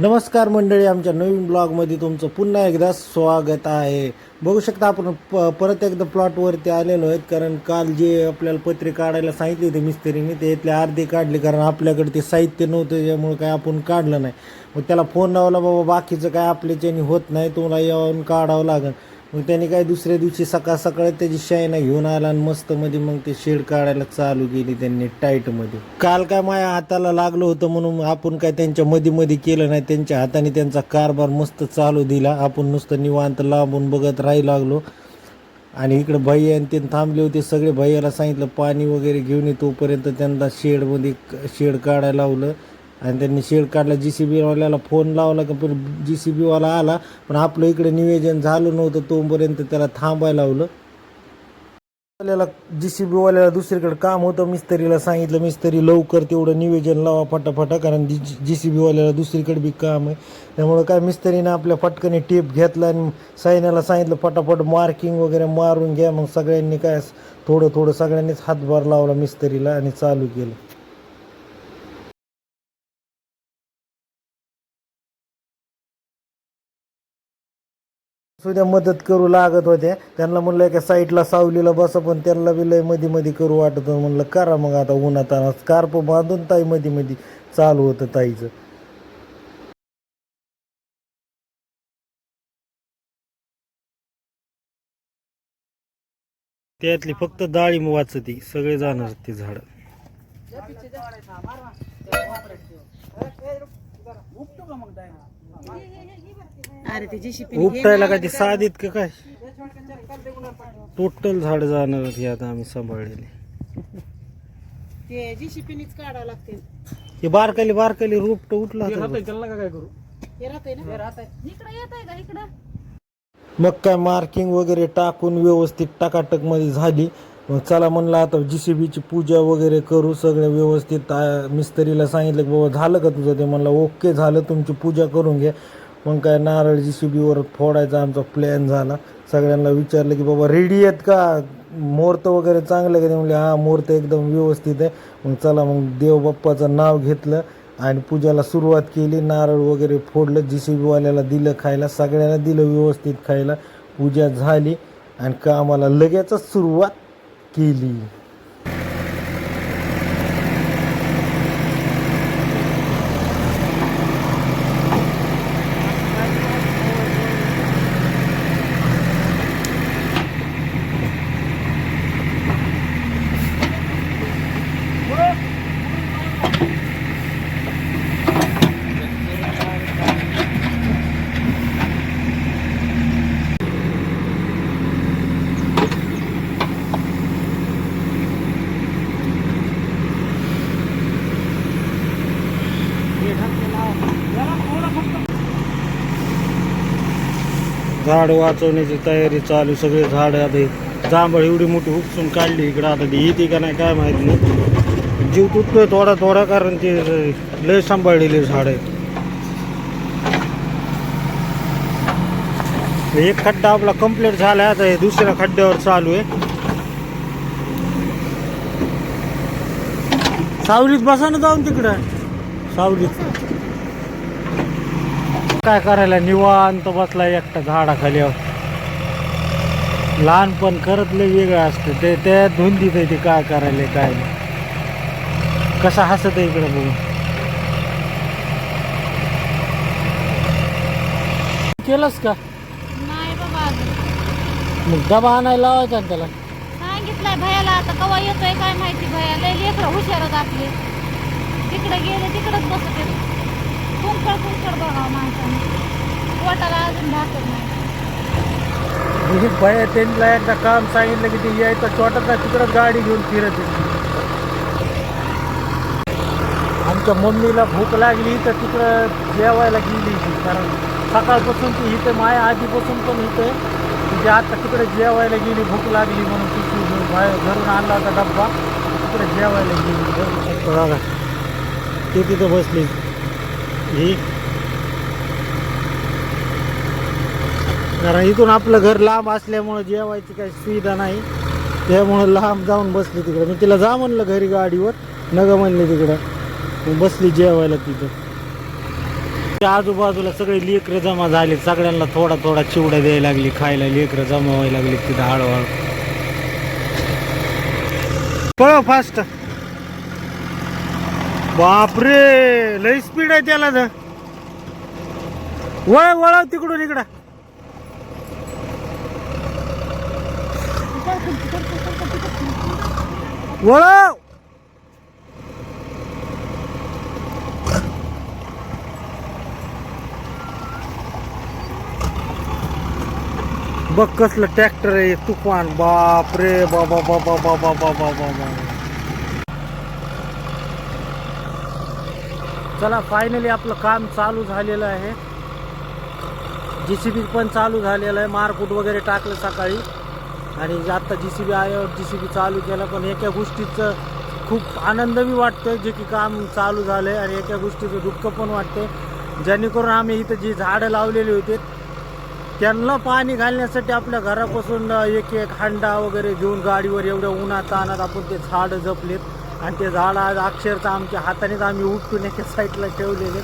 नमस्कार मंडळी आमच्या नवीन ब्लॉगमध्ये तुमचं पुन्हा एकदा स्वागत आहे. बघू शकता आपण प परत एकदा प्लॉटवरती आलेलो आहेत कारण काल जे आपल्याला पत्रे काढायला सांगितले होते मिस्त्रीने ते इथले अर्धे काढले कारण आपल्याकडे ते साहित्य नव्हतं त्यामुळे काय आपण काढलं नाही. मग त्याला फोन लावला बाबा बाकीचं काय आपल्याच्याने होत नाही तुम्हाला येऊन काढावं लागेल. मग त्यांनी काय दुसऱ्या दिवशी सकाळ सकाळ त्याची शायना घेऊन आला आणि मस्त मध्ये मग ते शेड काढायला चालू केली त्यांनी टाईटमध्ये. काल काय माझ्या हाताला लागलं होतं म्हणून आपण काय त्यांच्या मध्ये मध्ये केलं नाही. त्यांच्या हाताने त्यांचा कारभार मस्त चालू दिला. आपण नुसतं निवांत लांबून बघत राही लागलो. आणि इकडे भैया आणि ते थांबले होते. सगळे भैयाला सांगितलं पाणी वगैरे घेऊन ये तोपर्यंत त्यांना शेडमध्ये शेड काढायला लावलं. आणि त्यांनी शेड काढला जी सी बीवाल्याला फोन लावला का पण जी सी बीवाला आला पण आपलं इकडे नियोजन झालं नव्हतं तोपर्यंत त्याला थांबायला लावलं. जी सी बीवाल्याला दुसरीकडे काम होतं मिस्त्रीला सांगितलं मिस्त्री लवकर तेवढं नियोजन लावा फटाफटा कारण जी जी सी बीवाल्याला दुसरीकडे बी काम आहे. त्यामुळं काय मिस्त्रीनं आपल्या फटकने टेप घेतला आणि सायनाला सांगितलं फटाफट मार्किंग वगैरे मारून घ्या. मग सगळ्यांनी काय थोडं थोडं सगळ्यांनीच हातभार लावला मिस्त्रीला आणि चालू केलं. सुद्धा मदत करू लागत होत्या. त्यांना म्हणलं एका साईडला सावलीला बसा पण त्यांना बी लयमध्ये मध्ये करू वाटत होतं. म्हणलं करा मग आता उन्हात स्कार्प बांधून ताई मध्ये मध्ये चालू होतं ताईचं. त्यातली फक्त डाळी वाचती सगळे जाणार ते झाड. अरे उपटायला काय ते साधीत का काय? टोटल झाड जाणार हे आता आम्ही सांभाळलेले. ते जेसीपीनीच काढावं लागते हे बारकाली बारकाली रोपट उठला होता बघ. हे राहतंय ना? इकडे येत आहे का? इकडं? मग काय मार्किंग वगैरे टाकून व्यवस्थित टाकाटकमध्ये झाली. मग चला म्हणलं आता जी सी बीची पूजा वगैरे करू सगळं व्यवस्थित. आ, मिस्त्रीला सांगितलं की बाबा झालं का तुझं? ते म्हणलं ओके झालं. तुमची पूजा करून घ्या मग काय नारळ जी सी बीवर फोडायचा आमचा प्लॅन झाला. सगळ्यांना विचारलं की बाबा रेडी आहेत का? मुहूर्त वगैरे चांगलं का? ते म्हणले हा मुहूर्त एकदम व्यवस्थित आहे. मग चला मग देवबाप्पाचं नाव घेतलं आणि पूजाला सुरुवात केली. नारळ वगैरे फोडलं जी सी बीवाल्याला दिलं खायला सगळ्यांना दिलं व्यवस्थित खायला. पूजा झाली आणि कामाला लगेचच सुरुवात केली. झाड वाचवण्याची तयारी चालू सगळे झाड आता हे जांभळ एवढी मोठी उपसून काढली इकडं आता ती येते का नाही काय माहीत नाही. जीव तुटतोय थोडा थोडा कारण ते लय सांभाळलेले झाड आहे एक खड्डा आपला कंप्लीट झाला आता हे दुसऱ्या खड्ड्यावर चालू आहे. सावलीत बसा ना जाऊन तिकडं. सावलीत. काय करायला? निवांत बसला एकटा झाडाखालीवर लहानपण करत लय वेगळं असतं. ते त्या धुंदीत आहे ते काय करायला काय नाही. कसा हसत आहे इकडे बघून. केलंस का? नाही बाबा. मग डबा आणायला लावायचा ना त्याला? सांगितलंय भयाला. आता कवा येतोय काय माहिती भया. लय लेकरं हुशार आहेत आपले. तिकडे गेले तिकडेच बसत कुंकड कुंकड बघावं माणसाने. पोटाला अजून भाकर नाही. म्हणजे बाया त्यांना एकदा काम सांगितलं की ते यायचं छोटासा तिकडं गाडी घेऊन फिरत आहे. आमच्या मम्मीला भूक लागली तर तिकडं जेवायला गेली ती कारण सकाळपासून ती इथे माया आधीपासून पण इथे. तिथे आता तिकडे जेवायला गेली भूक लागली म्हणून ती बाहेर घरून आणला होता डब्बा तिकडे जेवायला गेली. बघा ते तिथं बसली. ही. कारण इथून आपलं घर लांब असल्यामुळं जेवायची काही सुविधा नाही. त्यामुळं लांब जाऊन बसली तिकडं. मी तिला जा म्हणलं घरी गाडीवर नग म्हणले तिकडं. बसली जेवायला तिथं. त्या आजूबाजूला सगळे लेकरं जमा झाले सगळ्यांना थोडा थोडा चिवडा द्यायला लागली खायला. लेकरं जमा व्हायला लागली तिथं हळूहळू. पळ फास्ट बापरे लय स्पीड आहे त्याला तर. वळ वळव तिकडून इकडं. वळव बघ कसलं ट्रॅक्टर आहे तुफान. बाप रे बाबा बाबा बाबा बाबा बाबा. चला फायनली आपलं काम चालू झालेलं आहे. जी सी बी पण चालू झालेलं आहे. मारकूट वगैरे टाकलं सकाळी. आणि आता जी सी बी आल्यावर जी सी बी चालू केलं पण एका गोष्टीचं खूप आनंदही वाटतोय जे की काम चालू झालं आहे आणि एका गोष्टीचं दुःख पण वाटते जेणेकरून आम्ही इथं जी झाडं लावलेली होती त्यांना पाणी घालण्यासाठी आपल्या घरापासून एक एक हांडा वगैरे घेऊन गाडीवर एवढ्या उन्हात आणत आपण ते झाडं जपलेत. आणि ते झाड आज अक्षरशः आमच्या हातानेच आम्ही उपटून एका साईडला ठेवलेले.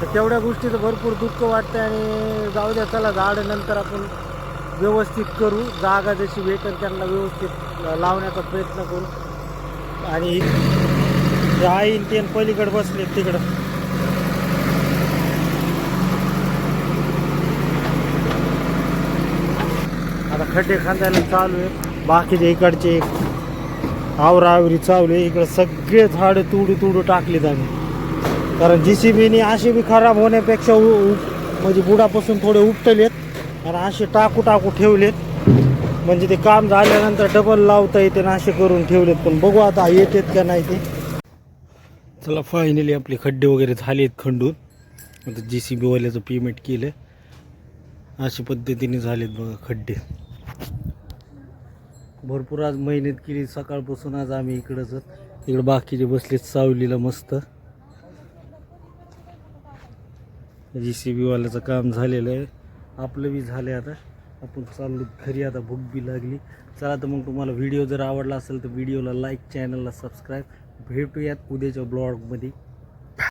तर तेवढ्या गोष्टीचं भरपूर दुःख वाटतं आणि जाऊ द्या चला झाड नंतर आपण व्यवस्थित करू. जागा जशी भेटेल त्यांना व्यवस्थित लावण्याचा प्रयत्न करू. आणि ते आई आणि ते पलीकडे बसले तिकडं. आता खड्डे खांदायला चालू आहे. बाकीचे इकडचे आवरावरी चालू आहे इकडे सगळे झाडं तुडू तुडू टाकलीत आम्ही. कारण जी सी बीने असे बी खराब होण्यापेक्षा उ- म्हणजे बुडापासून थोडे उपटलेत आणि असे टाकू टाकू ठेवलेत. म्हणजे ते काम झाल्यानंतर डबल लावता येते ना असे करून ठेवलेत. पण बघू आता येतेत का नाही ते. चला फायनली आपले खड्डे वगैरे झालेत खंडून. आता जी सी बीवाल्याचं पेमेंट केलं अशा पद्धतीने झालेत बघा खड्डे. भरपूर आज मेहनत केली. सकाळपासून आज आम्ही इकडंच इकडं बाकीचे बसलेत सावलीला मस्त. जी सी बीवाल्याचं काम झालेलं आहे. आपलं बी झालं आहे आता. आपण चाललो घरी आता भूक बी लागली. चला तर मग तुम्हाला व्हिडिओ जर आवडला असेल तर व्हिडिओला लाईक चॅनलला सबस्क्राईब भेटूयात उद्याच्या ब्लॉगमध्ये